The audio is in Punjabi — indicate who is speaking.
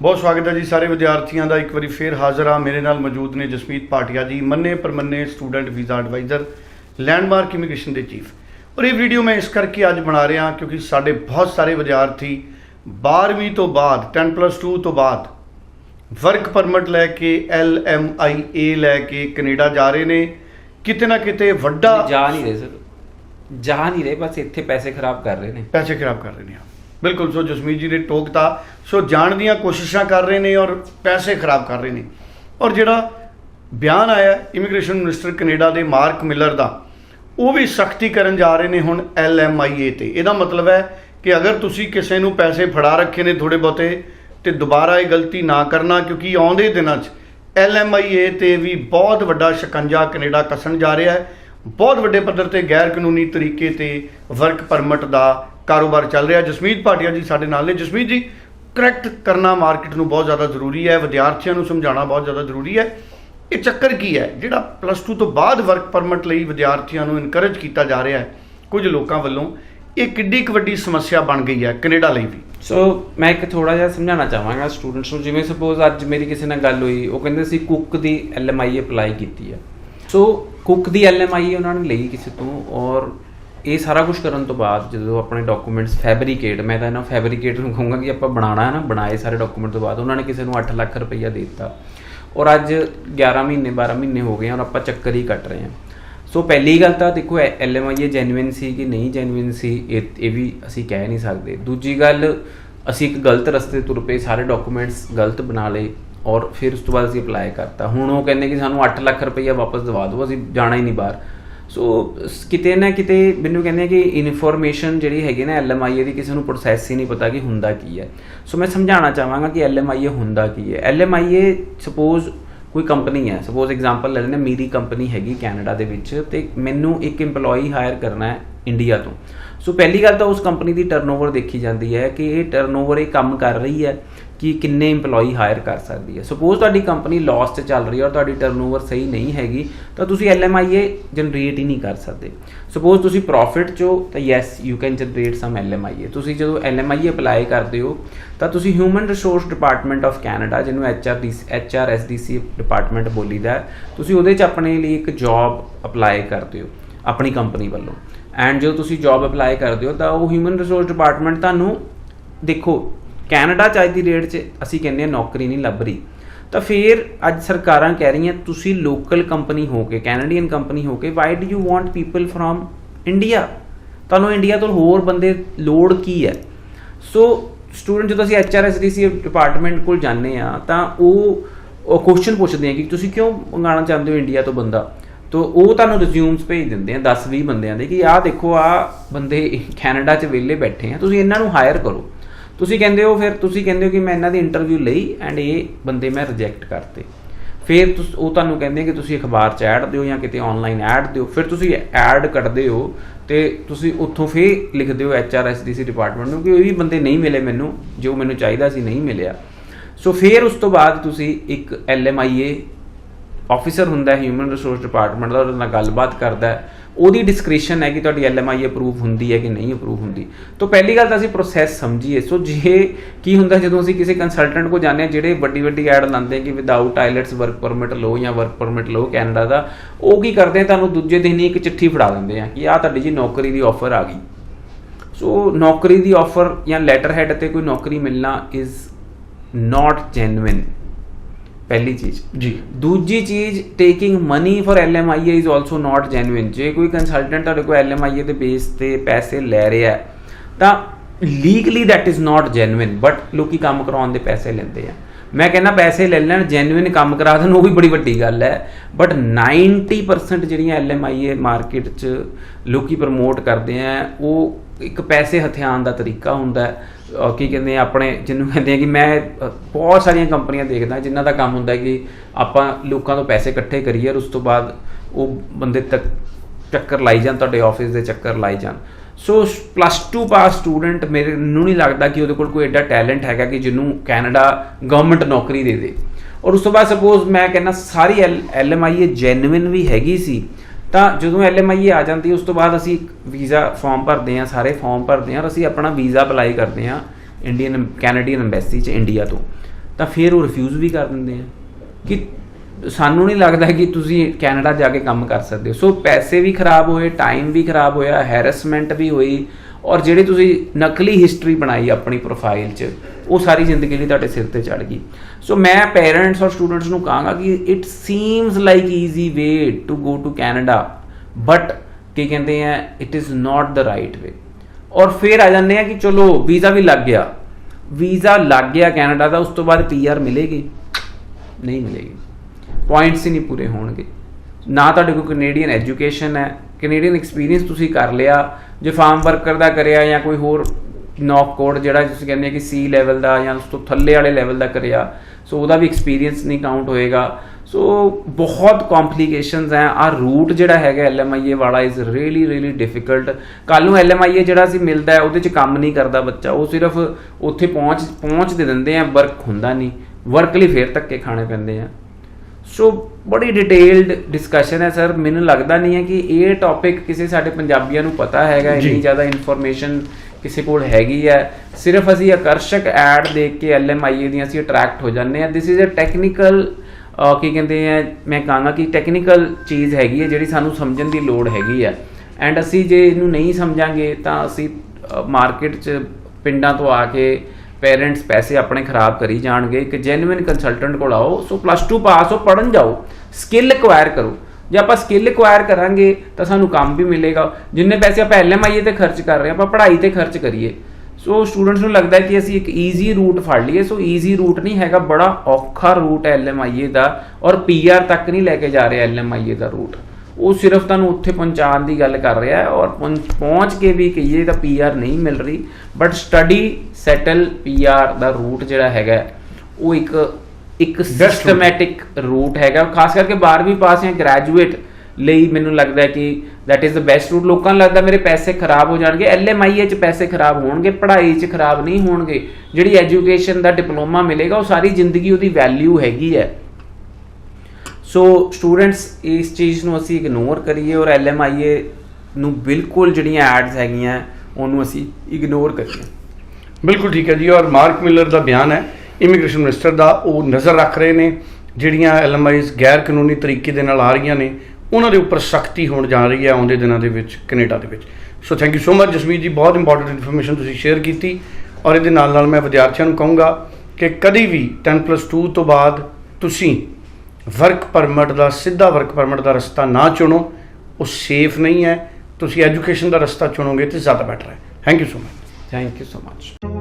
Speaker 1: ਬਹੁਤ ਸਵਾਗਤ ਹੈ ਜੀ ਸਾਰੇ ਵਿਦਿਆਰਥੀਆਂ ਦਾ। ਇੱਕ ਵਾਰੀ ਫੇਰ ਹਾਜ਼ਰ ਆ ਮੇਰੇ ਨਾਲ ਮੌਜੂਦ ਨੇ ਜਸਮੀਤ ਪਾਟਿਆ ਜੀ ਮੰਨੇ ਪਰਮੰਨੇ student visa adviser landmark immigration ਦੇ ਚੀਫ। ਔਰ ਇਹ ਵੀਡੀਓ ਮੈਂ ਇਸ ਕਰਕੇ ਅੱਜ ਬਣਾ ਰਿਹਾ ਕਿਉਂਕਿ ਸਾਡੇ ਬਹੁਤ ਸਾਰੇ ਵਿਦਿਆਰਥੀ 12ਵੀਂ ਤੋਂ ਬਾਅਦ 10+2 ਤੋਂ ਬਾਅਦ ਵਰਕ ਪਰਮਿਟ ਲੈ ਕੇ ਐਲ ਐਮ ਆਈ ਏ ਲੈ ਕੇ ਕੈਨੇਡਾ ਜਾ ਰਹੇ ਨੇ। ਕਿਤੇ ਨਾ ਕਿਤੇ ਵੱਡਾ
Speaker 2: ਜਾ ਨਹੀਂ ਰਹੇ ਸਰ। ਜਾ ਨਹੀਂ ਰਹੇ ਬਸ ਇੱਥੇ ਪੈਸੇ ਖਰਾਬ ਕਰ ਰਹੇ ਨੇ।
Speaker 1: ਪੈਸੇ ਖਰਾਬ ਕਰ ਰਹੇ ਨੇ ਬਿਲਕੁਲ, ਸੋ ਜਸਮੀਤ ਜੀ ਨੇ ਟੋਕਤਾ ਸੋ ਜਾਣ ਦੀਆਂ ਕੋਸ਼ਿਸ਼ਾਂ ਕਰ ਰਹੇ ਨੇ ਔਰ ਪੈਸੇ ਖਰਾਬ ਕਰ ਰਹੇ ਨੇ। ਔਰ ਜਿਹੜਾ ਬਿਆਨ ਆਇਆ ਇਮੀਗ੍ਰੇਸ਼ਨ ਮਿਨਿਸਟਰ ਕੈਨੇਡਾ ਦੇ ਮਾਰਕ ਮਿਲਰ ਦਾ, ਉਹ ਵੀ ਸਖਤੀ ਕਰਨ ਜਾ ਰਹੇ ਨੇ ਹੁਣ ਐਲਐਮਆਈਏ ਤੇ। ਇਹਦਾ ਮਤਲਬ ਹੈ ਕਿ ਅਗਰ ਤੁਸੀਂ ਕਿਸੇ ਨੂੰ ਪੈਸੇ ਫੜਾ ਰੱਖੇ ਨੇ ਥੋੜੇ ਬਹੁਤੇ, ਤੇ ਦੁਬਾਰਾ ਇਹ ਗਲਤੀ ਨਾ ਕਰਨਾ, ਕਿਉਂਕਿ ਆਉਂਦੇ ਦਿਨਾਂ 'ਚ ਐਲਐਮਆਈਏ ਤੇ ਵੀ ਬਹੁਤ ਵੱਡਾ ਸ਼ਿਕੰਜਾ ਕੈਨੇਡਾ ਕੱਸਣ ਜਾ ਰਿਹਾ ਹੈ। ਬਹੁਤ ਵੱਡੇ ਪੱਧਰ ਤੇ ਗੈਰ ਕਾਨੂੰਨੀ ਤਰੀਕੇ ਤੇ ਵਰਕ ਪਰਮਿਟ ਦਾ ਕਾਰੋਬਾਰ ਚੱਲ ਰਿਹਾ। ਜਸਮੀਤ ਭਾਟੀਆ ਜੀ ਸਾਡੇ ਨਾਲ ਨੇ। ਜਸਮੀਤ ਜੀ ਕਰੈਕਟ ਕਰਨਾ ਮਾਰਕੀਟ ਨੂੰ ਬਹੁਤ ਜ਼ਿਆਦਾ ਜ਼ਰੂਰੀ ਹੈ। ਵਿਦਿਆਰਥੀਆਂ ਨੂੰ ਸਮਝਾਉਣਾ ਬਹੁਤ ਜ਼ਿਆਦਾ ਜ਼ਰੂਰੀ ਹੈ। ਇਹ ਚੱਕਰ ਕੀ ਹੈ? ਜਿਹੜਾ ਪਲੱਸ 2 ਤੋਂ ਬਾਅਦ ਵਰਕ ਪਰਮਿਟ ਲਈ ਵਿਦਿਆਰਥੀਆਂ ਨੂੰ ਇਨਕਰੇਜ ਕੀਤਾ ਜਾ ਰਿਹਾ ਹੈ, ਕੁਝ ਲੋਕਾਂ ਵੱਲੋਂ, ਇਹ ਕਿੱਡੀ ਕੁ ਵੱਡੀ ਸਮੱਸਿਆ ਬਣ ਗਈ ਹੈ ਕੈਨੇਡਾ ਲਈ ਵੀ।
Speaker 2: ਸੋ ਮੈਂ ਇੱਕ ਥੋੜਾ ਜਿਹਾ ਸਮਝਾਉਣਾ ਚਾਹਾਂਗਾ ਸਟੂਡੈਂਟਸ ਨੂੰ। ਜਿਵੇਂ ਸਪੋਜ਼ ਅੱਜ ਮੇਰੀ ਕਿਸੇ ਨਾਲ ਗੱਲ ਹੋਈ, ਉਹ ਕਹਿੰਦੇ ਸੀ ਕੁੱਕ ਦੀ ਐਲਐਮਆਈ ਅਪਲਾਈ ਕੀਤੀ ਹੈ। ਸੋ ਕੁੱਕ ਦੀ ਐਲਐਮਆਈ ਉਹਨਾਂ ਨੇ ਲਈ ਕਿਸੇ ਤੋਂ ਔਰ ਇਹ ਸਾਰਾ ਕੁਝ ਕਰਨ ਤੋਂ ਬਾਅਦ ਜਦੋਂ ਆਪਣੇ ਡਾਕੂਮੈਂਟਸ ਫੈਬਰੀਕੇਟ ਮੈਂ ਤਾਂ ਇਹਨਾਂ ਫੈਬਰੀਕੇਟ ਨੂੰ ਕਹੂੰਗਾ ਕਿ ਆਪਾਂ ਬਣਾਉਣਾ ਹੈ ਨਾ, ਬਣਾਏ ਸਾਰੇ ਡਾਕੂਮੈਂਟ ਤੋਂ ਬਾਅਦ, ਉਹਨਾਂ ਨੇ ਕਿਸੇ ਨੂੰ 8 ਲੱਖ ਰੁਪਈਆ ਦੇ ਦਿੱਤਾ। ਔਰ ਅੱਜ 11 ਮਹੀਨੇ 12 ਮਹੀਨੇ ਹੋ ਗਏ ਔਰ ਆਪਾਂ ਚੱਕਰ ਹੀ ਕੱਟ ਰਹੇ ਹਾਂ ਸੋ ਪਹਿਲੀ ਗੱਲ ਤਾਂ ਦੇਖੋ ਐਲਐਮਆਈ ਜੈਨੂਇਨ ਸੀ ਕਿ ਨਹੀਂ ਜੈਨੂਇਨ ਸੀ, ਇਹ ਇਹ ਵੀ ਅਸੀਂ ਕਹਿ ਨਹੀਂ ਸਕਦੇ। ਦੂਜੀ ਗੱਲ, ਅਸੀਂ ਇੱਕ ਗਲਤ ਰਸਤੇ ਤੁਰ ਪਏ, ਸਾਰੇ ਡਾਕੂਮੈਂਟਸ ਗਲਤ ਬਣਾ ਲਏ ਔਰ ਫਿਰ ਉਸ ਤੋਂ ਬਾਅਦ ਅਸੀਂ ਅਪਲਾਈ ਕਰਤਾ। ਹੁਣ ਉਹ ਕਹਿੰਦੇ ਕਿ ਸਾਨੂੰ 8 ਲੱਖ ਰੁਪਈਆ ਵਾਪਸ ਦਿਵਾ ਦਿਓ, ਅਸੀਂ ਜਾਣਾ ਹੀ ਨਹੀਂ ਬਾਹਰ। ਸੋ ਕਿਤੇ ਨਾ ਕਿਤੇ ਮੈਨੂੰ ਕਹਿੰਦੇ ਕਿ ਇਨਫੋਰਮੇਸ਼ਨ ਜਿਹੜੀ ਹੈਗੀ ਨਾ ਐਲਐਮਆਈ ਦੀ ਕਿਸੇ ਨੂੰ ਪ੍ਰੋਸੈਸ ਹੀ ਨਹੀਂ ਪਤਾ ਕਿ ਹੁੰਦਾ ਕੀ ਹੈ। ਸੋ ਮੈਂ ਸਮਝਾਉਣਾ ਚਾਹਾਂਗਾ ਕਿ ਐਲਐਮਆਈ ਹੁੰਦਾ ਕੀ ਹੈ। ਐਲਐਮਆਈ ਸਪੋਜ਼ ਕੋਈ ਕੰਪਨੀ ਹੈ। ਸਪੋਜ਼ ਐਗਜ਼ਾਮਪਲ ਲੈ ਲੈਂਦੇ ਮੇਰੀ ਕੰਪਨੀ ਹੈਗੀ ਕੈਨੇਡਾ ਦੇ ਵਿੱਚ ਤੇ ਮੈਨੂੰ ਇੱਕ EMPLOYEE ਹਾਇਰ ਕਰਨਾ ਹੈ ਇੰਡੀਆ ਤੋਂ। ਸੋ ਪਹਿਲੀ ਗੱਲ ਤਾਂ ਉਸ ਕੰਪਨੀ ਦੀ ਟਰਨਓਵਰ ਦੇਖੀ ਜਾਂਦੀ ਹੈ ਕਿ ਇਹ ਟਰਨਓਵਰ ਇਹ ਕੰਮ ਕਰ ਰਹੀ ਹੈ। ਕਿ ਕਿੰਨੇ EMPLOYEE ਹਾਇਰ ਕਰ ਸਕਦੀ ਹੈ। ਸਪੋਜ਼ ਤੁਹਾਡੀ ਕੰਪਨੀ ਲਾਸ 'ਚ ਚੱਲ ਰਹੀ ਹੈ ਔਰ ਤੁਹਾਡੀ ਟਰਨਓਵਰ ਸਹੀ ਨਹੀਂ ਹੈਗੀ ਤਾਂ ਤੁਸੀਂ LMIA ਜਨਰੇਟ ਹੀ ਨਹੀਂ ਕਰ ਸਕਦੇ। ਸਪੋਜ਼ ਤੁਸੀਂ ਪ੍ਰੋਫਿਟ 'ਚੋ ਤਾਂ yes you can generate some LMIA ਤੁਸੀਂ ਜਦੋਂ LMIA ਅਪਲਾਈ ਕਰਦੇ ਹੋ ਤਾਂ ਤੁਸੀਂ human resource department of Canada ਜਿਹਨੂੰ HRDC HRSDC ਡਿਪਾਰਟਮੈਂਟ ਬੋਲੀਦਾ ਹੈ, ਤੁਸੀਂ ਉਹਦੇ 'ਚ ਆਪਣੇ ਲਈ ਇੱਕ ਜੌਬ ਅਪਲਾਈ ਕਰਦੇ ਹੋ ਆਪਣੀ ਕੰਪਨੀ ਵੱਲੋਂ। ਐਂਡ ਜਦੋਂ ਤੁਸੀਂ ਜੌਬ ਅਪਲਾਈ ਕਰਦੇ ਹੋ ਤਾਂ ਉਹ ਹਿਊਮਨ ਰਿਸੋਰਸ ਡਿਪਾਰਟਮੈਂਟ ਤੁਹਾਨੂੰ ਦੇਖੋ ਕੈਨੇਡਾ ਚ ਅੱਜ ਦੀ ਡੇਟ 'ਚ ਅਸੀਂ ਕਹਿੰਦੇ ਆ ਨੌਕਰੀ ਨਹੀਂ ਲੱਭ ਰਹੀ। ਤਾਂ ਫਿਰ ਅੱਜ ਸਰਕਾਰਾਂ ਕਹਿ ਰਹੀਆਂ, ਤੁਸੀਂ ਲੋਕਲ ਕੰਪਨੀ ਹੋ ਕੇ ਕੈਨੇਡੀਅਨ ਕੰਪਨੀ ਹੋ ਕੇ why do you want people from India ਤੁਹਾਨੂੰ ਇੰਡੀਆ ਤੋਂ ਹੋਰ ਬੰਦੇ ਲੋੜ ਕੀ ਹੈ? ਸੋ ਸਟੂਡੈਂਟ ਜਦੋਂ ਅਸੀਂ ਐਚਆਰਐਸਡੀਸੀ ਡਿਪਾਰਟਮੈਂਟ ਕੋਲ ਜਾਂਦੇ ਆ ਤਾਂ ਉਹ ਉਹ ਕੁਐਸਚਨ ਪੁੱਛਦੇ ਆ ਕਿ ਤੁਸੀਂ ਕਿਉਂ ਮੰਗਾਉਣਾ ਚਾਹੁੰਦੇ ਹੋ ਇੰਡੀਆ ਤੋਂ ਬੰਦਾ? ਤੋ ਉਹ ਤੁਹਾਨੂੰ ਰਿਜ਼ਿਊਮਸ ਭੇਜ ਦਿੰਦੇ ਆ 10 20 ਬੰਦਿਆਂ ਦੇ ਕਿ ਆਹ ਦੇਖੋ ਆ ਬੰਦੇ ਕੈਨੇਡਾ 'ਚ ਵਿਹਲੇ ਬੈਠੇ ਆ, ਤੁਸੀਂ ਇਹਨਾਂ ਨੂੰ ਹਾਇਰ ਕਰੋ। ਤੁਸੀਂ ਕਹਿੰਦੇ ਹੋ, ਫਿਰ ਤੁਸੀਂ ਕਹਿੰਦੇ ਹੋ ਕਿ ਮੈਂ ਇਹਨਾਂ ਦੀ ਇੰਟਰਵਿਊ ਲਈ ਐਂਡ ਇਹ ਬੰਦੇ ਮੈਂ ਰਿਜੈਕਟ ਕਰਤੇ। ਫਿਰ ਤੁਸ, ਉਹ ਤੁਹਾਨੂੰ ਕਹਿੰਦੇ ਕਿ ਤੁਸੀਂ ਅਖਬਾਰ 'ਚ ਐਡ ਦਿਓ ਜਾਂ ਕਿਤੇ ਆਨਲਾਈਨ ਐਡ ਦਿਓ। ਫਿਰ ਤੁਸੀਂ ਐਡ ਕੱਢਦੇ ਹੋ ਤੇ ਤੁਸੀਂ ਉੱਥੋਂ ਫਿਰ ਲਿਖਦੇ ਹੋ H R S D C department ਨੂੰ ਕਿ ਇਹ ਵੀ ਬੰਦੇ ਨਹੀਂ ਮਿਲੇ ਮੈਨੂੰ, ਜੋ ਮੈਨੂੰ ਚਾਹੀਦਾ ਸੀ ਨਹੀਂ ਮਿਲਿਆ। ਸੋ ਫਿਰ ਉਸ ਤੋਂ ਬਾਅਦ ਤੁਸੀਂ ਇੱਕ L M I A officer ਹੁੰਦਾ ਹੈ ਹਿਊਮਨ ਰਿਸੋਰਸ ਡਿਪਾਰਟਮੈਂਟ ਦਾ, ਉਹਦੇ ਨਾਲ ਗੱਲਬਾਤ ਕਰਦਾ ਹੈ। ਉਹਦੀ ਡਿਸਕ੍ਰਿਪਸ਼ਨ ਹੈ ਕਿ ਤੁਹਾਡੀ ਐਲਐਮਆਈ ਅਪਰੂਵ ਹੁੰਦੀ ਹੈ ਕਿ ਨਹੀਂ ਅਪਰੂਵ ਹੁੰਦੀ। ਤਾਂ ਪਹਿਲੀ ਗੱਲ ਤਾਂ ਅਸੀਂ ਪ੍ਰੋਸੈਸ ਸਮਝੀਏ। ਸੋ ਜੇ ਕੀ ਹੁੰਦਾ, ਜਦੋਂ ਅਸੀਂ ਕਿਸੇ ਕੰਸਲਟੈਂਟ ਕੋ ਜਾਂਦੇ ਹਾਂ, ਜਿਹੜੇ ਵੱਡੀ ਵੱਡੀ ਐਡ ਲਾਉਂਦੇ ਕਿ ਵਿਦਆਊਟ ਆਈਲੈਟਸ ਵਰਕ ਪਰਮਿਟ ਲਓ ਜਾਂ ਵਰਕ ਪਰਮਿਟ ਲਓ ਕੈਨੇਡਾ ਦਾ, ਉਹ ਕੀ ਕਰਦੇ ਤੁਹਾਨੂੰ ਦੂਜੇ ਦਿਨ ਹੀ ਇੱਕ ਚਿੱਠੀ ਫੜਾ ਦਿੰਦੇ ਆ ਕਿ ਆਹ ਤੁਹਾਡੀ ਜੀ ਨੌਕਰੀ ਦੀ ਆਫਰ ਆ ਗਈ। ਸੋ ਨੌਕਰੀ ਦੀ ਆਫਰ ਜਾਂ ਲੈਟਰ ਹੈਡ ਤੇ ਕੋਈ ਨੌਕਰੀ ਮਿਲਣਾ ਇਜ਼ ਨਾਟ ਜੈਨੂਇਨ ਪਹਿਲੀ ਚੀਜ਼।
Speaker 1: ਜੀ।
Speaker 2: ਦੂਜੀ ਚੀਜ਼ taking money for LMIA is also not genuine ਜੇ ਕੋਈ ਕੰਸਲਟੈਂਟ ਤੁਹਾਡੇ ਕੋਲ LMIA ਦੇ ਬੇਸ ਤੇ ਪੈਸੇ ਲੈ ਰਿਹਾ ਹੈ ਤਾਂ legally that is not genuine but ਲੋਕੀ ਕੰਮ ਕਰਾਉਣ ਦੇ ਪੈਸੇ ਲੈਂਦੇ ਆ। ਮੈਂ ਕਹਿੰਦਾ ਪੈਸੇ ਲੈ ਲੈਣ ਜੈਨੂਇਨ ਕੰਮ ਕਰਾ ਦੇਣ ਉਹ ਵੀ ਬੜੀ ਵੱਡੀ ਗੱਲ ਹੈ। ਬਟ 90% ਜਿਹੜੀਆਂ LMIA ਮਾਰਕੀਟ 'ਚ ਲੋਕੀ ਪ੍ਰਮੋਟ ਕਰਦੇ ਆ ਉਹ ਇੱਕ ਪੈਸੇ ਹਥਿਆਣ ਦਾ ਤਰੀਕਾ ਹੁੰਦਾ ਹੈ। ਕੀ ਕਹਿੰਦੇ ਆਪਣੇ ਜਿਹਨੂੰ ਕਹਿੰਦੇ ਆ ਕਿ ਮੈਂ ਬਹੁਤ ਸਾਰੀਆਂ ਕੰਪਨੀਆਂ ਦੇਖਦਾ, ਜਿਨ੍ਹਾਂ ਦਾ ਕੰਮ ਹੁੰਦਾ ਕਿ ਆਪਾਂ ਲੋਕਾਂ ਤੋਂ ਪੈਸੇ ਇਕੱਠੇ ਕਰੀਏ ਔਰ ਉਸ ਤੋਂ ਬਾਅਦ ਉਹ ਬੰਦੇ ਤੱਕ ਚੱਕਰ ਲਾਈ ਜਾਣ, ਤੁਹਾਡੇ ਆਫਿਸ ਦੇ ਚੱਕਰ ਲਾਈ ਜਾਣ। ਸੋ ਪਲੱਸ 2 ਪਾਸ ਸਟੂਡੈਂਟ ਮੇਰੇ ਨੂੰ ਨਹੀਂ ਲੱਗਦਾ ਕਿ ਉਹਦੇ ਕੋਲ ਕੋਈ ਐਡਾ ਟੈਲੈਂਟ ਹੈਗਾ ਕਿ ਜਿਹਨੂੰ ਕੈਨੇਡਾ ਗਵਰਨਮੈਂਟ ਨੌਕਰੀ ਦੇ ਦੇ। ਔਰ ਉਸ ਤੋਂ ਬਾਅਦ ਸਪੋਜ਼ ਮੈਂ ਕਹਿੰਦਾ, ਸਾਰੀ ਐਲਐਮਆਈ ਜੈਨੂਇਨ ਵੀ ਹੈਗੀ ਸੀ ਤਾਂ ਜਦੋਂ ਐਲਐਮਆਈ ਆ ਜਾਂਦੀ ਉਸ ਤੋਂ ਬਾਅਦ ਅਸੀਂ ਵੀਜ਼ਾ ਫਾਰਮ ਭਰਦੇ ਹਾਂ, ਸਾਰੇ ਫਾਰਮ ਭਰਦੇ ਹਾਂ ਔਰ ਅਸੀਂ ਆਪਣਾ ਵੀਜ਼ਾ ਅਪਲਾਈ ਕਰਦੇ ਹਾਂ ਇੰਡੀਅਨ ਕੈਨੇਡੀਅਨ ਐਮਬੈਸੀ ਚ ਇੰਡੀਆ ਤੋਂ। ਤਾਂ ਫਿਰ ਉਹ ਰਿਫਿਊਜ਼ ਵੀ ਕਰ ਦਿੰਦੇ ਆ ਕਿ ਸਾਨੂੰ ਨਹੀਂ ਲੱਗਦਾ ਕਿ ਤੁਸੀਂ ਕੈਨੇਡਾ ਜਾ ਕੇ ਕੰਮ ਕਰ ਸਕਦੇ ਹੋ। ਸੋ ਪੈਸੇ ਵੀ ਖਰਾਬ ਹੋਏ ਟਾਈਮ ਵੀ ਖਰਾਬ ਹੋਇਆ ਹੈਰੈਸਮੈਂਟ ਵੀ ਹੋਈ ਔਰ ਜਿਹੜੀ ਤੁਸੀਂ ਨਕਲੀ ਹਿਸਟਰੀ ਬਣਾਈ ਆਪਣੀ ਪ੍ਰੋਫਾਈਲ 'ਚ, ਉਹ ਸਾਰੀ ਜ਼ਿੰਦਗੀ ਲਈ ਤੁਹਾਡੇ ਸਿਰ ਤੇ ਚੜ ਗਈ। ਸੋ ਮੈਂ ਪੇਰੈਂਟਸ ਔਰ ਸਟੂਡੈਂਟਸ ਨੂੰ ਕਹਾਂਗਾ ਕਿ it seems like easy way to go to Canada but ਕੀ ਕਹਿੰਦੇ ਆ it is not the right way ਔਰ ਫਿਰ ਆ ਜਾਂਦੇ ਆ ਕਿ ਚਲੋ ਵੀਜ਼ਾ ਵੀ ਲੱਗ ਗਿਆ। ਵੀਜ਼ਾ ਲੱਗ ਗਿਆ ਕੈਨੇਡਾ ਦਾ, ਉਸ ਤੋਂ ਬਾਅਦ ਪੀਆਰ ਮਿਲੇਗੀ? ਨਹੀਂ ਮਿਲੇਗੀ। ਪੁਆਇੰਟਸ ਹੀ ਨਹੀਂ ਪੂਰੇ ਹੋਣਗੇ। ਨਾ ਤੁਹਾਡੇ ਕੋਲ ਕੈਨੇਡੀਅਨ ਐਜੂਕੇਸ਼ਨ ਹੈ ਕੈਨੇਡੀਅਨ ਐਕਸਪੀਰੀਅੰਸ ਤੁਸੀਂ ਕਰ ਲਿਆ, ਜੇ ਫਾਰਮ ਵਰਕਰ ਦਾ ਕਰਿਆ ਜਾਂ ਕੋਈ ਹੋਰ ਨੌਕ ਕੋਡ ਜਿਹੜਾ ਤੁਸੀਂ ਕਹਿੰਦੇ ਆ ਕਿ ਸੀ ਲੈਵਲ ਦਾ ਜਾਂ ਉਸ ਤੋਂ ਥੱਲੇ ਵਾਲੇ ਲੈਵਲ ਦਾ ਕਰਿਆ ਸੋ ਉਹਦਾ ਵੀ ਐਕਸਪੀਰੀਅੰਸ ਨਹੀਂ ਕਾਊਂਟ ਹੋਏਗਾ। ਸੋ ਬਹੁਤ ਕੰਪਲਿਕੇਸ਼ਨਸ ਹੈ। ਆ ਰੂਟ ਜਿਹੜਾ ਹੈਗਾ ਐਲਐਮਆਈਏ ਵਾਲਾ ਇਜ਼ ਰੀਲੀ ਰੀਲੀ ਡਿਫਿਕਲਟ ਕੱਲ ਨੂੰ ਐਲਐਮਆਈਏ ਜਿਹੜਾ ਸੀ ਮਿਲਦਾ ਹੈ, ਉਹਦੇ 'ਚ ਕੰਮ ਨਹੀਂ ਕਰਦਾ ਬੱਚਾ। ਉਹ ਸਿਰਫ ਉੱਥੇ ਪਹੁੰਚ ਪਹੁੰਚ ਦੇ ਦਿੰਦੇ ਆ ਵਰਕ ਹੁੰਦਾ ਨਹੀਂ। ਵਰਕ ਲਈ ਫੇਰ ਧੱਕੇ ਖਾਣੇ ਪੈਂਦੇ ਆ। ਸੋ ਬੜੀ ਡਿਟੇਲਡ ਡਿਸਕਸ਼ਨ ਹੈ ਸਰ ਮੈਨੂੰ ਲੱਗਦਾ ਨਹੀਂ ਹੈ ਕਿ ਇਹ ਟੌਪਿਕ ਕਿਸੇ ਸਾਡੇ ਪੰਜਾਬੀਆਂ ਨੂੰ ਪਤਾ ਹੈਗਾ। ਇੰਨੀ ਜ਼ਿਆਦਾ ਇਨਫੋਰਮੇਸ਼ਨ ਕਿਸੇ ਕੋਲ ਹੈਗੀ ਹੈ ਸਿਰਫ ਅਸੀਂ ਆਕਰਸ਼ਕ ਐਡ ਦੇਖ ਕੇ ਐਲਐਮਆਈਏ ਦੀਆਂ ਅਸੀਂ ਅਟਰੈਕਟ ਹੋ ਜਾਂਦੇ ਆ ਥਿਸ ਇਜ਼ ਅ ਟੈਕਨੀਕਲ ਕੀ ਕਹਿੰਦੇ ਆ ਮੈਂ ਕਹਾਂਗਾ ਕਿ ਟੈਕਨੀਕਲ ਚੀਜ਼ ਹੈਗੀ ਹੈ ਜਿਹੜੀ ਸਾਨੂੰ ਸਮਝਣ ਦੀ ਲੋੜ ਹੈਗੀ ਹੈ ਐਂਡ ਅਸੀਂ ਜੇ ਇਹਨੂੰ ਨਹੀਂ ਸਮਝਾਂਗੇ ਤਾਂ ਅਸੀਂ ਮਾਰਕੀਟ 'ਚ ਪਿੰਡਾਂ ਤੋਂ ਆ ਕੇ ਪੇਰੈਂਟਸ ਪੈਸੇ ਆਪਣੇ ਖਰਾਬ ਕਰੀ ਜਾਣਗੇ, ਇੱਕ ਜੈਨੂਇਨ ਕੰਸਲਟੈਂਟ ਕੋਲ ਆਓ, ਸੋ ਪਲੱਸ 2 ਪਾਸ ਹੋ ਪੜਨ ਜਾਓ ਸਕਿੱਲ ਐਕਵਾਇਰ ਕਰੋ। ਜੇ ਆਪਾਂ ਸਕਿੱਲ ਐਕਵਾਇਰ ਕਰਾਂਗੇ, ਤਾਂ ਸਾਨੂੰ ਕੰਮ ਵੀ ਮਿਲੇਗਾ। ਜਿੰਨੇ ਪੈਸੇ ਆਪਾਂ ਐਲਐਮਆਈਏ ਤੇ ਖਰਚ ਕਰ ਰਹੇ ਹਾਂ, ਆਪਾਂ ਪੜ੍ਹਾਈ ਤੇ ਖਰਚ ਕਰੀਏ। ਸੋ ਸਟੂਡੈਂਟਸ ਨੂੰ ਲੱਗਦਾ ਹੈ ਕਿ ਅਸੀਂ ਇੱਕ ਈਜ਼ੀ ਰੂਟ ਫੜ ਲਈਏ। ਸੋ ਈਜ਼ੀ ਰੂਟ ਨਹੀਂ ਹੈਗਾ, ਬੜਾ ਔਖਾ ਰੂਟ ਹੈ ਐਲਐਮਆਈਏ ਦਾ, ਔਰ ਪੀਆਰ ਤੱਕ ਨਹੀਂ ਲੈ ਕੇ ਜਾ ਰਿਹਾ ਐਲਐਮਆਈਏ ਦਾ ਰੂਟ ਉਹ ਸਿਰਫ ਤੁਹਾਨੂੰ ਉੱਥੇ ਪਹੁੰਚਾਉਣ ਦੀ ਗੱਲ ਕਰ ਰਿਹਾ ਹੈ ਔਰ ਪਹੁੰਚ- ਕੇ ਵੀ ਕਹੀਏ ਤਾਂ ਪੀਆਰ ਨਹੀਂ ਮਿਲ ਰਹੀ ਬਟ ਸਟੱਡੀ ਸੈਟਲ ਪੀਆਰ ਦਾ ਰੂਟ ਜਿਹੜਾ ਹੈਗਾ ਉਹ ਇੱਕ ਇੱਕ. ਸਿਸਟਮੈਟਿਕ ਰੂਟ ਹੈਗਾ। ਖਾਸ ਕਰਕੇ 12ਵੀਂ ਪਾਸ ਜਾਂ ਗ੍ਰੈਜੂਏਟ ਲਈ ਮੈਨੂੰ ਲੱਗਦਾ ਕਿ that is the best route ਲੋਕਾਂ ਨੂੰ ਲੱਗਦਾ ਮੇਰੇ ਪੈਸੇ ਖਰਾਬ ਹੋ ਜਾਣਗੇ ਐਲਐਮਆਈਏ ਚ ਪੈਸੇ ਖਰਾਬ ਹੋਣਗੇ ਪੜ੍ਹਾਈ ਚ ਖਰਾਬ ਨਹੀਂ ਹੋਣਗੇ। ਜਿਹੜੀ ਐਜੂਕੇਸ਼ਨ ਦਾ ਡਿਪਲੋਮਾ ਮਿਲੇਗਾ ਉਹ ਸਾਰੀ ਜ਼ਿੰਦਗੀ ਉਹਦੀ ਵੈਲਿਊ ਹੈਗੀ ਹੈ। ਸੋ ਸਟੂਡੈਂਟਸ ਇਸ ਚੀਜ਼ ਨੂੰ ਅਸੀਂ ਇਗਨੋਰ ਕਰੀਏ ਔਰ ਐਲਐਮਆਈਏ ਨੂੰ ਬਿਲਕੁਲ ਜਿਹੜੀਆਂ ਐਡਸ ਹੈਗੀਆਂ, ਉਹਨੂੰ ਅਸੀਂ ਇਗਨੋਰ ਕਰੀਏ।
Speaker 1: ਬਿਲਕੁਲ ਠੀਕ ਹੈ ਜੀ, ਔਰ ਮਾਰਕ ਮਿਲਰ ਦਾ ਬਿਆਨ ਹੈ, ਇਮੀਗ੍ਰੇਸ਼ਨ ਮਿਨਿਸਟਰ ਦਾ, ਉਹ ਨਜ਼ਰ ਰੱਖ ਰਹੇ ਨੇ, ਜਿਹੜੀਆਂ ਐਲਐਮਆਈਜ਼ ਗੈਰ ਕਾਨੂੰਨੀ ਤਰੀਕੇ ਦੇ ਨਾਲ ਆ ਰਹੀਆਂ ਨੇ, ਉਹਨਾਂ ਦੇ ਉੱਪਰ ਸਖਤੀ ਹੋਣ ਜਾ ਰਹੀ ਹੈ ਆਉਂਦੇ ਦਿਨਾਂ ਦੇ ਵਿੱਚ, ਕੈਨੇਡਾ ਦੇ ਵਿੱਚ। So thank you so much Jasmeet ji, ਬਹੁਤ ਇੰਪੋਰਟੈਂਟ ਇਨਫੋਰਮੇਸ਼ਨ ਤੁਸੀਂ ਸ਼ੇਅਰ ਕੀਤੀ, ਔਰ ਇਹਦੇ ਨਾਲ ਨਾਲ ਮੈਂ ਵਿਦਿਆਰਥੀਆਂ ਨੂੰ ਕਹੂੰਗਾ ਕਿ ਕਦੀ ਵੀ 10+2 ਤੋਂ ਬਾਅਦ ਤੁਸੀਂ ਵਰਕ ਪਰਮਿਟ ਦਾ, ਸਿੱਧਾ ਵਰਕ ਪਰਮਿਟ ਦਾ ਰਸਤਾ ਨਾ ਚੁਣੋ। ਉਹ ਸੇਫ ਨਹੀਂ ਹੈ। ਤੁਸੀਂ ਐਜੂਕੇਸ਼ਨ ਦਾ ਰਸਤਾ ਚੁਣੋਗੇ ਤੇ ਜ਼ਿਆਦਾ ਬੈਟਰ ਹੈ। Thank you so much
Speaker 2: thank you so much